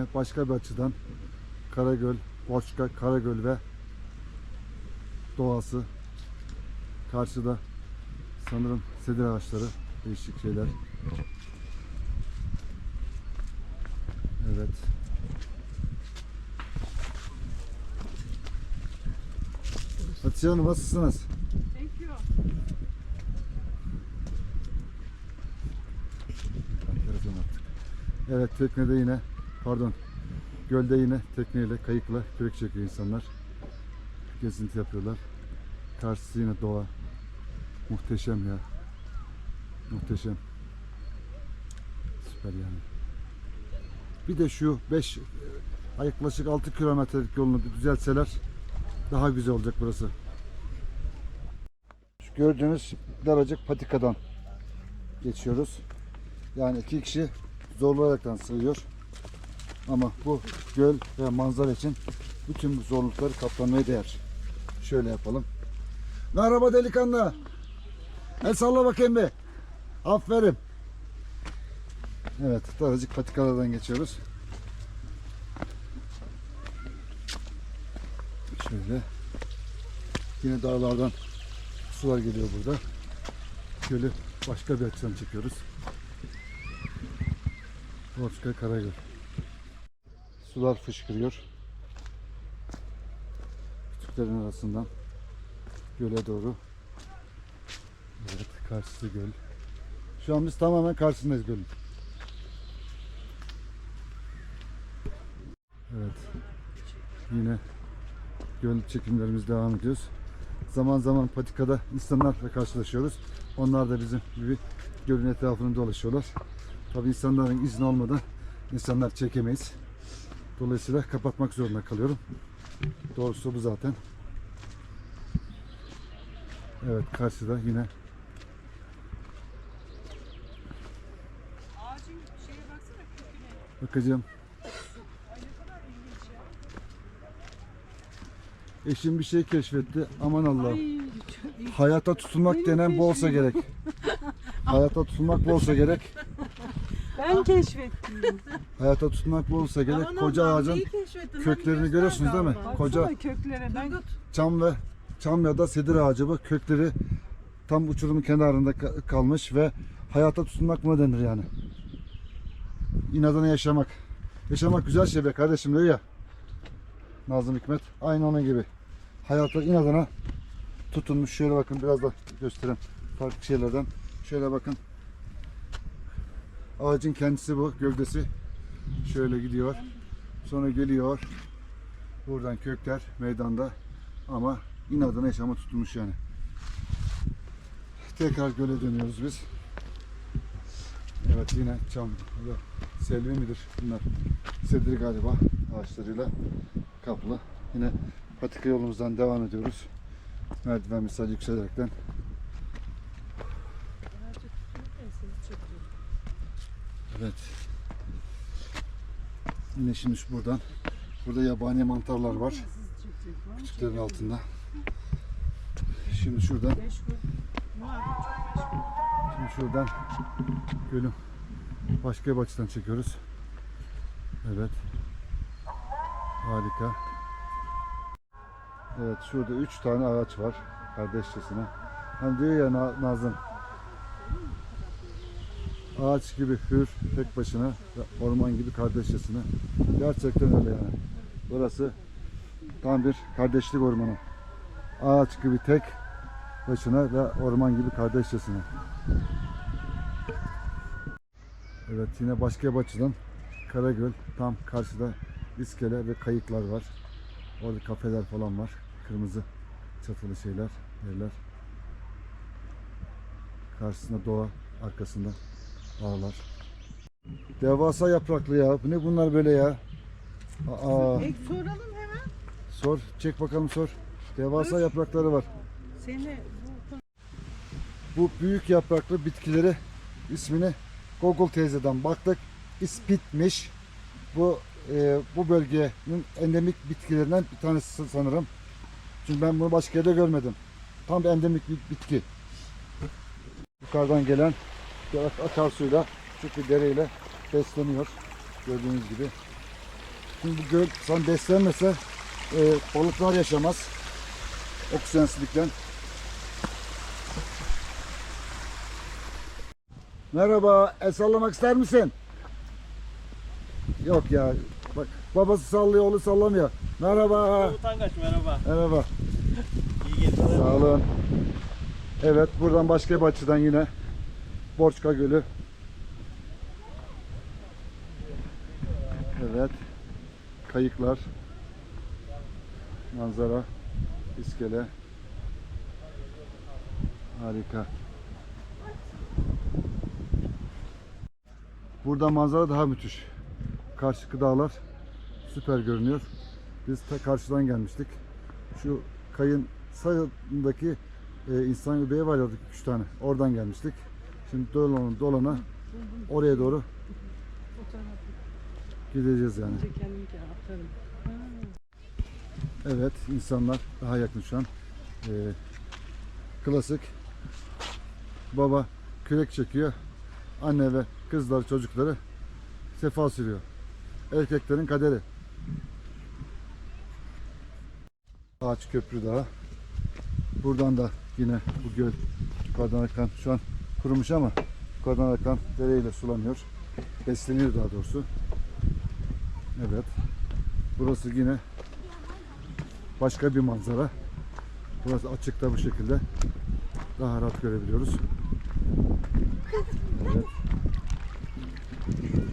yine başka bir açıdan Karagöl, Boçka, Karagöl ve doğası. Karşıda sanırım sedir ağaçları, değişik şeyler. Evet. Hatice Hanım nasılsınız? Thank you. Evet teknede yine pardon gölde yine tekneyle kayıkla kürek çekiyor insanlar. Gezinti yapıyorlar. Karşısı yine doğa. Muhteşem ya. Muhteşem. Süper yani. Bir de şu 5 yaklaşık 6 kilometrelik yolunu düzeltseler daha güzel olacak burası. Şu gördüğünüz daracık patikadan geçiyoruz. Yani iki kişi zorlayaraktan sığıyor. Ama bu göl ve manzara için bütün bu zorlukları katlanmaya değer. Şöyle yapalım. Merhaba delikanlı. El salla bakayım bir. Aferin. Evet, daracık patikalardan geçiyoruz. Şöyle. Yine dağlardan sular geliyor burada. Gölü başka bir açıdan çekiyoruz. Borçka Karagöl. Sular fışkırıyor. Kütüklerin arasından göle doğru. Evet, karşısı göl. Şu an biz tamamen karşısındayız gölün. Evet. Yine göl çekimlerimiz devam ediyoruz. Zaman zaman patikada insanlarla karşılaşıyoruz. Onlar da bizim gibi gölün etrafını dolaşıyorlar. Tabi insanların izni olmadan insanlar çekemeyiz. Dolayısıyla kapatmak zorunda kalıyorum. Doğrusu bu zaten. Evet karşıda yine Ağacın şeye baksana köküne. bakacağım. Eşim bir şey keşfetti. Aman Allah. Ay çok- Hayata tutunmak denen bu olsa gerek. Hayata tutunmak bu olsa gerek. Ben keşfettim. Hayata tutunmak bu olsa gerek. Aman Koca Allah'ım, ağacın neyi keşfettin? Hadi köklerini göster görüyorsunuz değil mi? Koca Baksana köklere ben Turgut, çam ve çam ya da sedir ağacı bu kökleri tam uçurumun kenarında ka- kalmış ve hayata tutunmak mı denir yani? İnadına yaşamak. Yaşamak güzel şey be kardeşim diyor ya. Nazım Hikmet. Aynı onun gibi. Hayata inadına tutunmuş. Şöyle bakın biraz da göstereyim. Farklı şeylerden. Şöyle bakın. Ağacın kendisi bu. Gövdesi. Şöyle gidiyor. Sonra geliyor. Buradan kökler meydanda. Ama inadına yaşama tutulmuş yani. Tekrar göle dönüyoruz biz. Evet yine çam ya selvi midir bunlar? Sedir galiba ağaçlarıyla kaplı. Yine patika yolumuzdan devam ediyoruz. Merdiven misal yükselerekten. Evet. Yine şimdi buradan. Burada yabani mantarlar var. Küçüklerin altında. Şimdi şuradan Şimdi şuradan gölün başka bir açıdan çekiyoruz. Evet. Harika. Evet şurada üç tane ağaç var kardeşçesine. Hani diyor ya Na- Nazım. Ağaç gibi hür tek başına orman gibi kardeşçesine. Gerçekten öyle yani. Burası tam bir kardeşlik ormanı. Ağaç gibi tek başına ve orman gibi kardeşçesine. Evet yine başka bir açıdan Karagöl tam karşıda iskele ve kayıklar var. Orada kafeler falan var. Kırmızı çatılı şeyler, yerler. Karşısında doğa, arkasında ağlar. Devasa yapraklı ya. Bu ne bunlar böyle ya? Aa, E, soralım hemen. sor, çek bakalım sor. Devasa yaprakları var. Seni bu Bu büyük yapraklı bitkileri ismini Google teyzeden baktık. İspitmiş. Bu e, bu bölgenin endemik bitkilerinden bir tanesi sanırım. Çünkü ben bunu başka yerde görmedim. Tam bir endemik bir bitki. Yukarıdan gelen akarsuyla küçük bir dereyle besleniyor. Gördüğünüz gibi. Şimdi bu göl sana beslenmese e, balıklar yaşamaz. Oksijensizlikten. Merhaba, el sallamak ister misin? Yok ya, bak babası sallıyor, oğlu sallamıyor. Merhaba. Utangaç merhaba. Merhaba. İyi geldin. Sağ olun. Evet, buradan başka bir açıdan yine Borçka Gölü. Evet. Kayıklar. Manzara. iskele. Harika. Burada manzara daha müthiş. Karşı dağlar süper görünüyor. Biz ta karşıdan gelmiştik. Şu kayın sağındaki e, insan göbeği var ya orada üç tane. Oradan gelmiştik. Şimdi dolana dolana oraya doğru gideceğiz yani. Evet insanlar daha yakın şu an. Ee, klasik baba kürek çekiyor. Anne ve kızları çocukları sefa sürüyor. Erkeklerin kaderi. Ağaç köprü daha. Buradan da yine bu göl yukarıdan akan şu an kurumuş ama yukarıdan akan dereyle sulanıyor. Besleniyor daha doğrusu. Evet. Burası yine başka bir manzara. Burası açıkta bu şekilde. Daha rahat görebiliyoruz. Evet.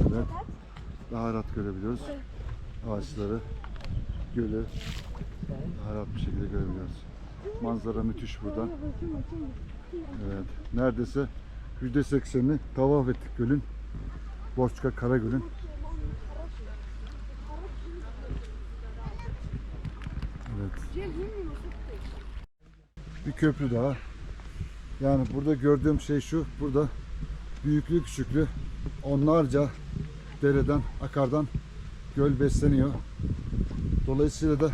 Evet. Daha rahat görebiliyoruz. Ağaçları, gölü daha rahat bir şekilde görebiliyoruz. Manzara müthiş burada. Evet. Neredeyse %80'ini tavaf ettik gölün. Borçka Karagöl'ün. Evet. Bir köprü daha. Yani burada gördüğüm şey şu. Burada büyüklü küçüklü onlarca dereden, akardan göl besleniyor. Dolayısıyla da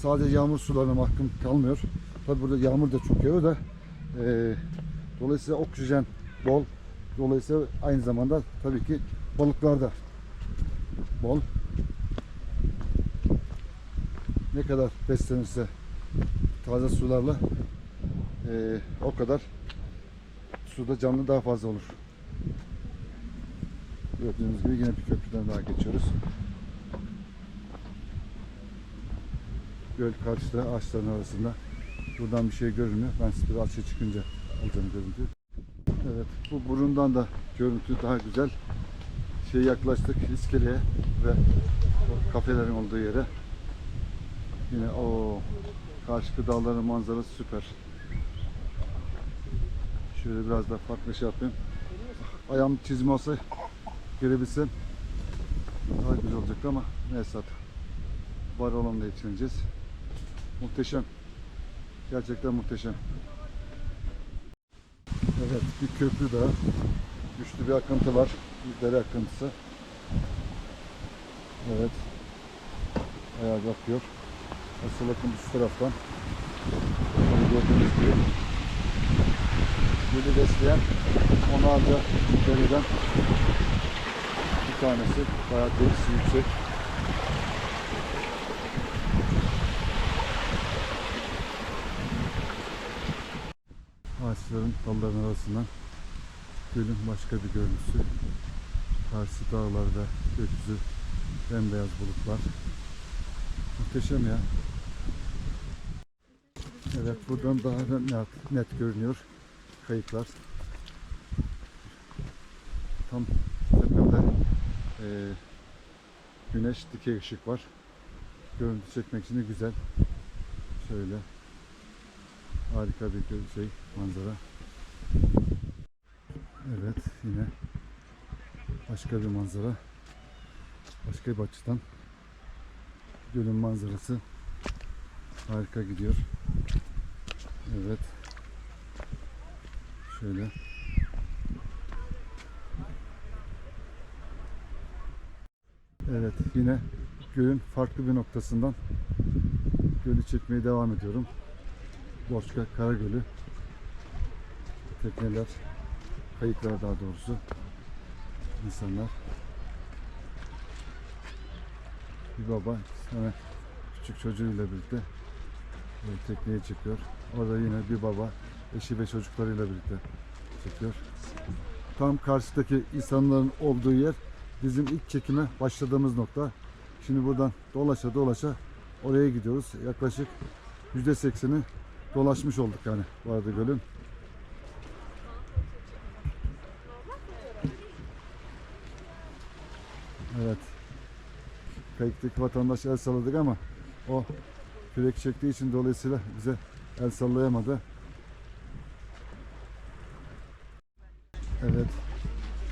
sadece yağmur sularına mahkum kalmıyor. Tabi burada yağmur da çok yağıyor da eee, dolayısıyla oksijen bol. Dolayısıyla aynı zamanda tabii ki balıklar da bol. Ne kadar beslenirse taze sularla eee, o kadar suda canlı daha fazla olur. Gördüğünüz gibi yine bir köprüden daha geçiyoruz. Göl karşıda ağaçların arasında. Buradan bir şey görünmüyor. Ben size biraz açığa çıkınca alacağım görüntü. Evet bu burundan da görüntü daha güzel. Şey yaklaştık iskeleye ve kafelerin olduğu yere. Yine o karşı dağların manzarası süper. Şöyle biraz da farklı şey yapayım. Ayağım çizme olsa görebilsem daha güzel olacaktı ama neyse artık. Var olanla yetişeceğiz. Muhteşem. Gerçekten muhteşem. Evet bir köprü daha. Güçlü bir akıntı var. Bir dere akıntısı. Evet. Ayağa bakıyor. Asıl akıntı şu taraftan. Böyle gördüğünüz gibi. Gölü besleyen onlarca dereden bir tanesi. Bayağı derisi yüksek. Ağaçların dalların arasından gölün başka bir görüntüsü. Karşı dağlarda gökyüzü bembeyaz bulutlar. Muhteşem ya. Evet buradan daha da net, net görünüyor kayıklar. Tam tepemde eee, güneş dikey ışık var. Görüntü çekmek için de güzel. Şöyle harika bir şey manzara. Evet yine başka bir manzara. Başka bir açıdan gölün manzarası harika gidiyor. Evet. Şöyle. Evet yine gölün farklı bir noktasından gölü çekmeye devam ediyorum. Borçka Karagölü. Tekneler, kayıklar daha doğrusu. insanlar. Bir baba tane küçük çocuğuyla birlikte e, tekneye çıkıyor. Orada yine bir baba eşi ve çocuklarıyla birlikte çekiyor. Tam karşıdaki insanların olduğu yer bizim ilk çekime başladığımız nokta. Şimdi buradan dolaşa dolaşa oraya gidiyoruz. Yaklaşık %80'i dolaşmış olduk yani bu arada gölün. Evet. Kayıktaki vatandaş el salladık ama o kürek çektiği için dolayısıyla bize el sallayamadı. Evet.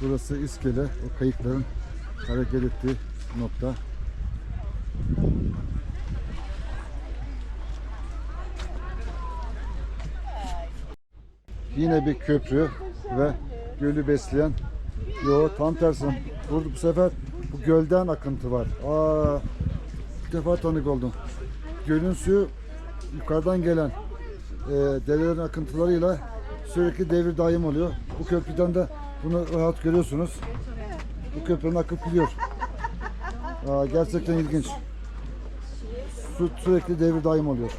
Burası iskele. O kayıkların hareket ettiği nokta. Yine bir köprü ve gölü besleyen Yo tam tersi. Burada bu sefer bu gölden akıntı var. Aa, bir defa tanık oldum. Gölün suyu yukarıdan gelen e, derelerin akıntılarıyla sürekli devir daim oluyor. Bu köprüden de bunu rahat görüyorsunuz. Bu köprünün akıp gidiyor. Aa, gerçekten ilginç. Su sürekli devir daim oluyor.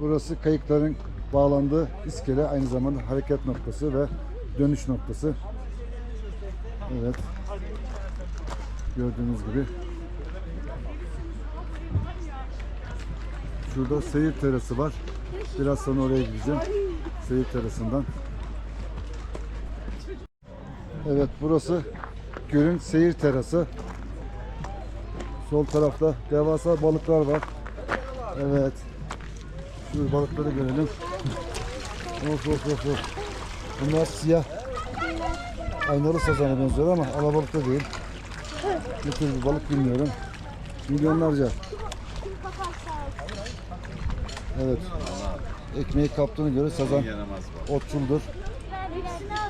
Burası kayıkların bağlandığı iskele aynı zamanda hareket noktası ve dönüş noktası. Evet. Gördüğünüz gibi. Şurada seyir terası var. Biraz sonra oraya gideceğim. Seyir terasından. Evet burası gölün seyir terası. Sol tarafta devasa balıklar var. Evet. Şu balıkları görelim. Of of of of. Bunlar siyah. Aynalı sazana benziyor ama alabalık da değil. Ne tür bir balık bilmiyorum. Milyonlarca. Evet. Ekmeği kaptığını göre sazan otçuldur.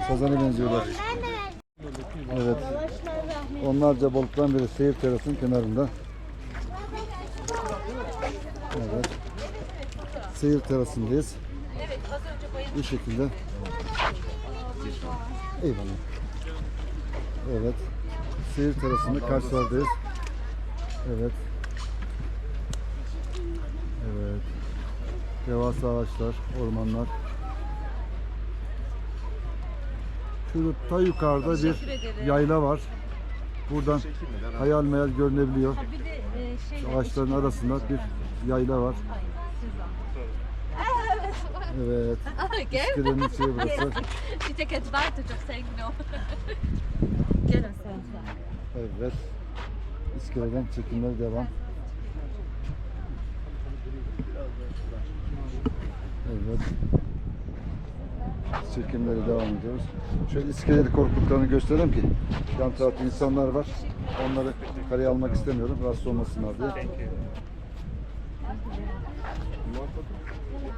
Sazana benziyorlar. Evet. Onlarca balıktan biri seyir terasının kenarında. Evet. Seyir terasındayız. Bu şekilde. Eyvallah. Evet. Seyir terasında karşılardayız. Evet. Evet. Devasa ağaçlar, ormanlar. Şurada ta yukarıda bir yayla var. Buradan hayal meyal görünebiliyor. E, şey Şu ağaçların arasında bir yayla var. Evet. Gel. İskelenin şeyi burası. Bir tek het buiten toch zeker nog. Gel sen. Evet. İskeleden çekimler devam. Evet. Çekimleri devam ediyoruz. Şöyle iskeleri korkuluklarını göstereyim ki yan tarafta insanlar var. Onları kareye almak istemiyorum. Rahatsız olmasınlar diye.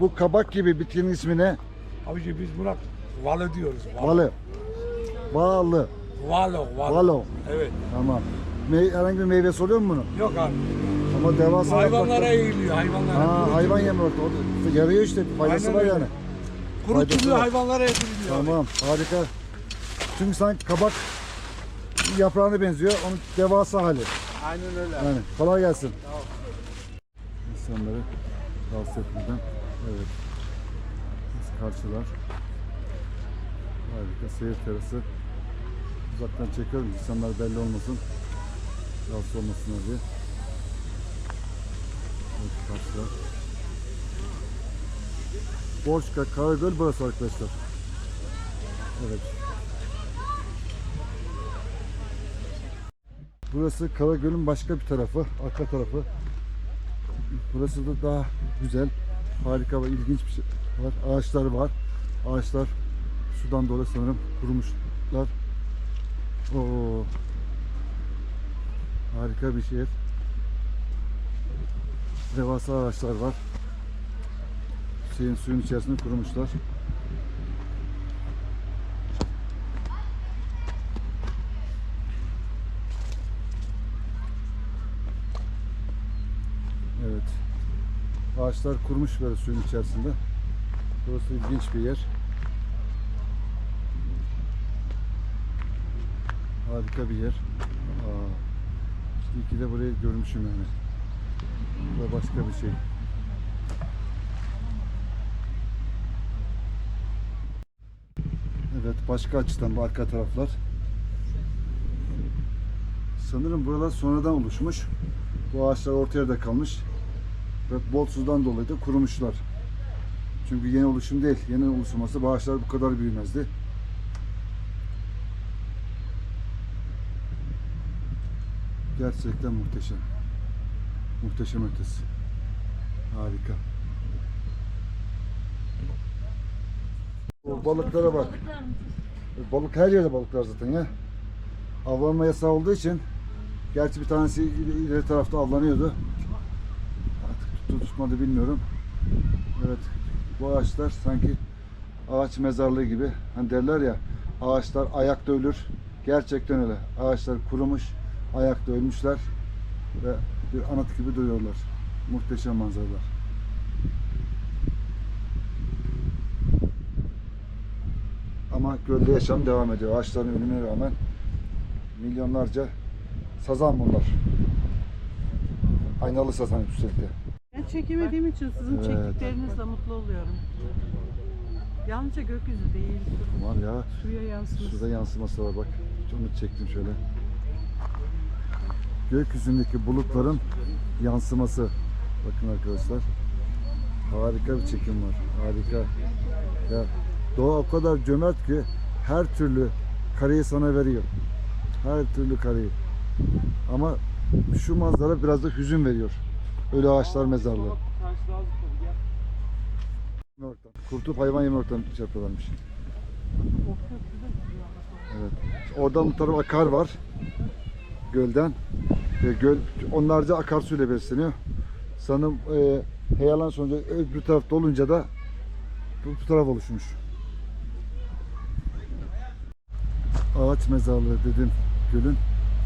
Bu kabak gibi bitkinin ismi ne? Abici biz buna valo diyoruz. Valo. Valı. Bağlı. Valo. Valo. Valo. Evet. Tamam. Me herhangi bir meyvesi oluyor mu bunun? Yok abi. Ama devasa Hayvanlara yapraklar- eğiliyor. Hayvanlara. Ha, hayvan yemi orada. O da yarıyor işte. Faydası Aynen var öyle. yani. Kurutuluyor faydası var. hayvanlara ediliyor. abi. Tamam. Harika. Çünkü sanki kabak yaprağına benziyor. Onun devasa hali. Aynen öyle. Yani kolay gelsin. İnsanları rahatsız etmeden. Evet. Karşılar. Harika seyir terası. Uzaktan çekiyorum insanlar belli olmasın. Rahatsız olmasınlar diye. Evet karşılar. Borçka, Karagöl burası arkadaşlar. Evet. Burası Karagöl'ün başka bir tarafı, arka tarafı. Burası da daha güzel, harika ve ilginç bir şey var. Ağaçlar var. Ağaçlar sudan dolayı sanırım kurumuşlar. Oo. Harika bir şehir. Devasa ağaçlar var. Şeyin suyun içerisinde kurumuşlar. Evet. Ağaçlar kurumuş böyle suyun içerisinde. Burası ilginç bir yer. Harika bir yer. Aa, iyi ki de burayı görmüşüm yani. Bu da başka bir şey. Evet başka açıdan bu arka taraflar. Sanırım buralar sonradan oluşmuş. Bu ağaçlar ortaya da kalmış. Ve bol sudan dolayı da kurumuşlar. Çünkü yeni oluşum değil. Yeni oluşum olsa bu kadar büyümezdi. Gerçekten muhteşem. Muhteşem ötesi. Harika. O balıklara bak. Balık her yerde balıklar zaten ya. Avlanma yasağı olduğu için gerçi bir tanesi il- ileri tarafta avlanıyordu. Tuttu tutmadı bilmiyorum. Evet. Bu ağaçlar sanki ağaç mezarlığı gibi. Hani derler ya ağaçlar ayakta ölür. Gerçekten öyle. Ağaçlar kurumuş, ayakta ölmüşler ve bir anıt gibi duruyorlar. Muhteşem manzaralar. Ama gölde yaşam devam ediyor. Ağaçların ölümüne rağmen milyonlarca sazan bunlar. Aynalı sazan üstelik de. Çekemediğim için sizin Evet. çektiklerinizle mutlu oluyorum. Yalnızca gökyüzü değil, Var ya suya yansıması. Suda yansıması var bak. Onu çektim şöyle. Gökyüzündeki bulutların yansıması. Bakın arkadaşlar. Harika bir çekim var. Harika. Ya doğa o kadar cömert ki her türlü kareyi sana veriyor. Her türlü kareyi. Ama şu manzara biraz da hüzün veriyor. Ölü ağaçlar mezarlığı. Kurtup hayvan yemekten şey yapıyorlarmış. Evet. Oradan bu tarafa akar var. Gölden. E, göl onlarca akarsuyla besleniyor. Sanırım e, heyelan sonucu öbür tarafta olunca da bu, bu taraf oluşmuş. Ağaç mezarlığı dedim gölün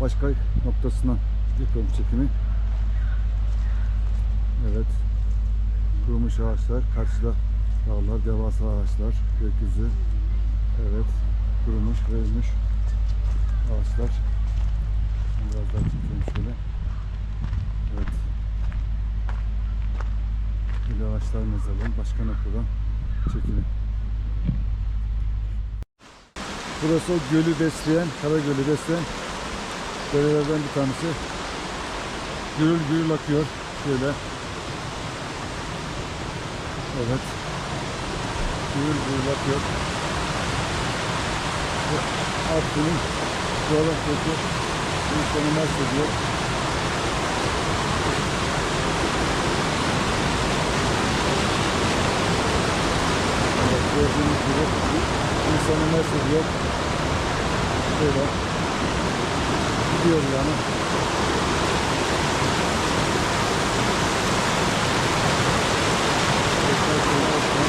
başka noktasından yapıyorum çekimi. Evet. Kurumuş ağaçlar, karşıda dağlar, devasa ağaçlar, gökyüzü. Evet kurumuş ölmüş ağaçlar. Biraz daha çekeyim şöyle. Evet. Böyle ağaçlar mezarlığın başka noktadan çekilim. Burası o gölü besleyen, Kara Gölü besleyen derelerden bir tanesi. Gürül gürül akıyor. Şöyle. Evet. Gürül gürül akıyor. Artvin'in coğrafyası insanı mahvediyor. Evet, gördüğünüz gibi insanı mahvediyor. Böyle gidiyor yani. Tekrar şöyle altına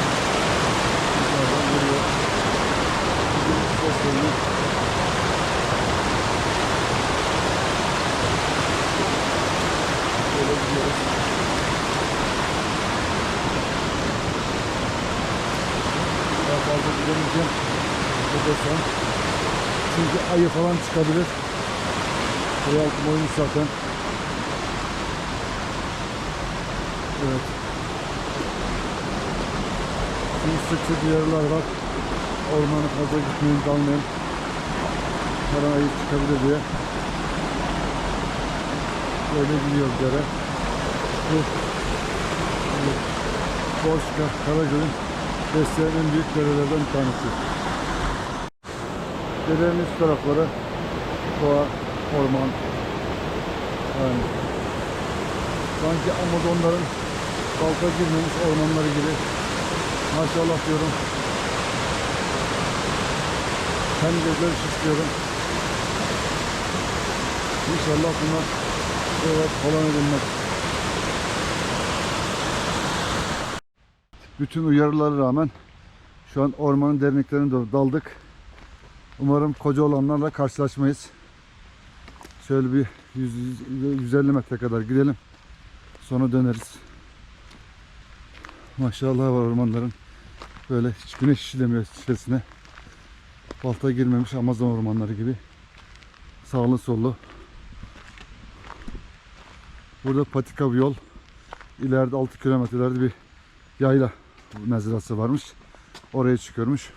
yukarıdan vuruyor. Bugün seslerini Böyle gidiyoruz. Daha fazla gidemeyeceğim. Burada son. Çünkü ayı falan çıkabilir. Buraya altım oymuş zaten. Evet. Şimdi sık sık uyarılar var. Ormana fazla gitmeyin, dalmayın. Her an ayı çıkabilir diye. Böyle gidiyor dere. Bu Boşka, Karagöl'ün besleyen en büyük derelerden bir tanesi. Derenin üst tarafları doğa, orman. Yani sanki Amazonların balta girmemiş ormanları gibi. Maşallah diyorum. Hem gözleri şişliyorum. İnşallah bunlar evet, falan edilmez. Bütün uyarılara rağmen şu an ormanın derinliklerine doğru daldık. Umarım koca olanlarla karşılaşmayız. Şöyle bir 100, 150 metre kadar gidelim. Sonra döneriz. Maşallah var ormanların. Böyle hiç güneş işlemiyor içerisine. Balta girmemiş Amazon ormanları gibi. Sağlı sollu. Burada patika bir yol. İleride 6 kilometrelerde bir yayla mezrası varmış. Oraya çıkıyormuş.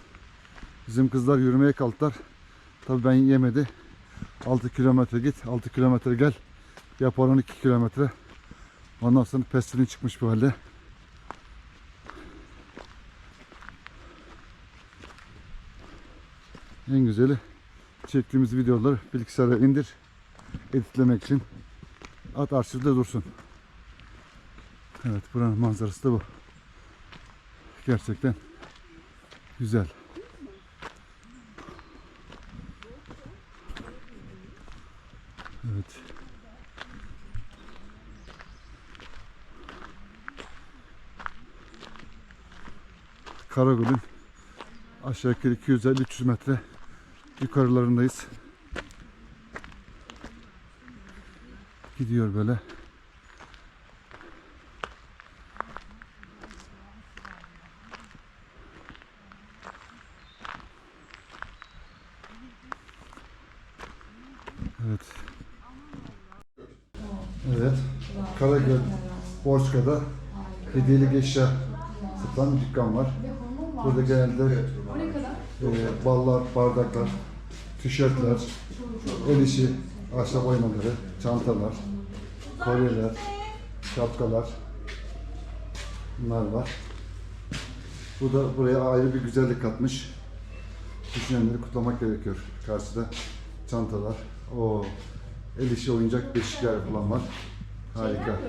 Bizim kızlar yürümeye kalktılar. Tabii ben yemedi. 6 kilometre git, 6 kilometre gel. Yap 12 kilometre. Ondan sonra pestilin çıkmış bu halde. En güzeli çektiğimiz videoları bilgisayara indir. Editlemek için. At arşivde dursun. Evet buranın manzarası da bu. Gerçekten güzel. Evet. Karagöl'ün aşağı yukarı 250-300 metre yukarılarındayız. Gidiyor böyle. Evet. Evet. Karagöl, Borçka'da hediyelik eşya satan bir dükkan var. Burada genelde e, ballar, bardaklar, tişörtler, el işi, ahşap oymaları, çantalar, kolyeler, şapkalar bunlar var. Bu da buraya ayrı bir güzellik katmış. Düşünenleri kutlamak gerekiyor. Karşıda çantalar, o el işi oyuncak beşikler falan var. Harika.